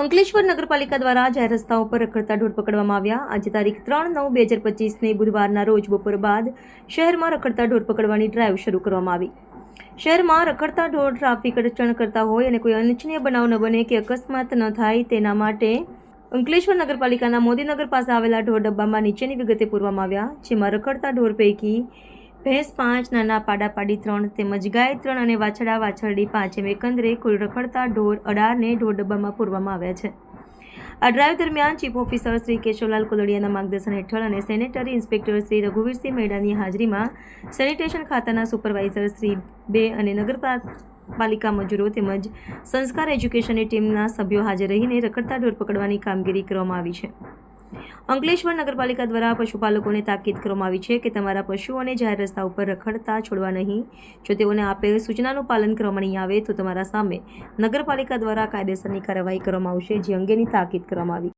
અંકલેશ્વર નગરપાલિકા દ્વારા જાહેર રસ્તાઓ પર રખડતા ઢોર પકડવામાં આવ્યા. આજે તારીખ ત્રણ નવ બે હજાર પચીસને બુધવારના રોજ બપોર બાદ શહેરમાં રખડતા ઢોર પકડવાની ડ્રાઈવ શરૂ કરવામાં આવી. શહેરમાં રખડતા ઢોર ટ્રાફિક અડચણ કરતા હોય અને કોઈ અનિચ્છનીય બનાવ ન બને કે અકસ્માત ન થાય તેના માટે અંકલેશ્વર નગરપાલિકાના મોદીનગર પાસે આવેલા ઢોર ડબ્બામાં નીચેની વિગતે પૂરવામાં આવ્યા, જેમાં રખડતા ઢોર પૈકી ભેંસ પાંચ, નાના પાડા પાડી ત્રણ, તેમજ ગાય ત્રણ અને વાછડા વાછરડી પાંચ એમ એકંદરે કુલ રખડતા ઢોર અઢારને ઢોર ડબ્બામાં પૂરવામાં આવ્યા છે. આ ડ્રાઈવ દરમિયાન ચીફ ઓફિસર શ્રી કેશવલાલ કોલડિયાના માર્ગદર્શન હેઠળ અને સેનેટરી ઇન્સ્પેક્ટર શ્રી રઘુવીરસિંહ મેડાની હાજરીમાં સેનિટેશન ખાતાના સુપરવાઇઝર શ્રી બે અને નગરપાલિકા મજૂરો તેમજ સંસ્કાર એજ્યુકેશનની ટીમના સભ્યો હાજર રહીને રખડતા ઢોર પકડવાની કામગીરી કરવામાં આવી છે. અંકલેશ્વર નગરપાલિકા દ્વારા પશુપાલકોને તાકીદ કરવામાં આવી છે કે તમારા પશુઓને જાહેર રસ્તા ઉપર રખડતા છોડવા નહીં. જો તેઓને આપેલ સૂચનાનું પાલન કરવામાં નહીં આવે, તો તમારા સામે નગરપાલિકા દ્વારા કાયદેસરની કાર્યવાહી કરવામાં આવશે, જે અંગેની તાકીદ કરવામાં આવી.